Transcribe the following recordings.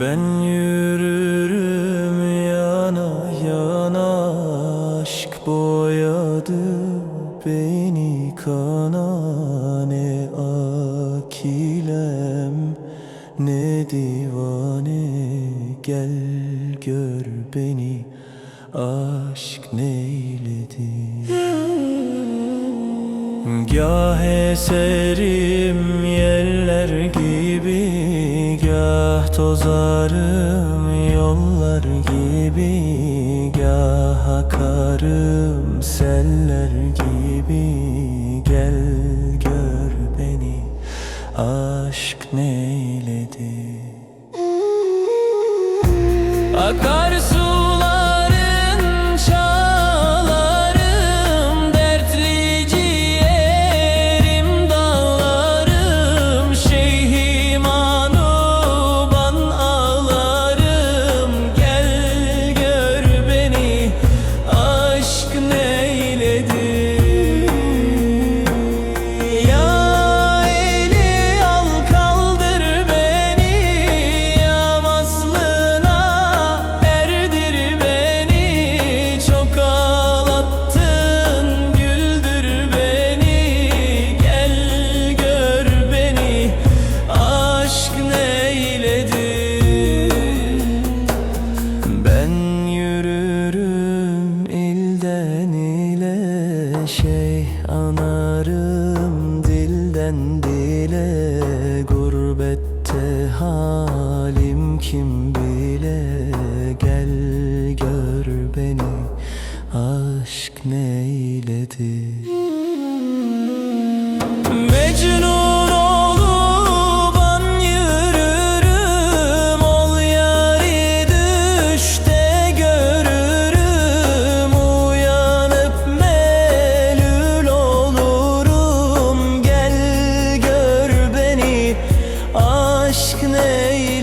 Ben yürürüm yana yana Aşk boyadı beni kana. Ne akilem ne divane Gel gör beni. Aşk neyledi? Gah eserim yeller gibi Gah tozarım yollar gibi Gah akarım seller gibi. Gel gör beni aşk neyledi Akarsuların aşk neyledi ben yürürüm ilden ile şey anarım dilden dile. Gurbette halim kim bile? Gel gör beni aşk neyledi aşk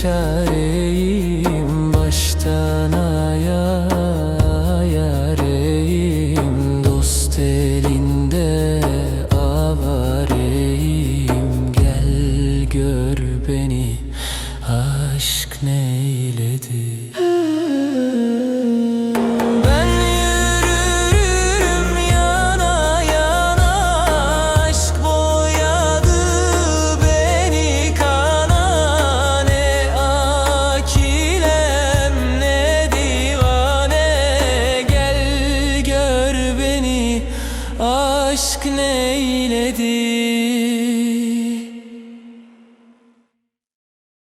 çareyim baştan aya yareyim. Dost elinde avareyim. Gel gör beni aşk neyledi? aşk neyledi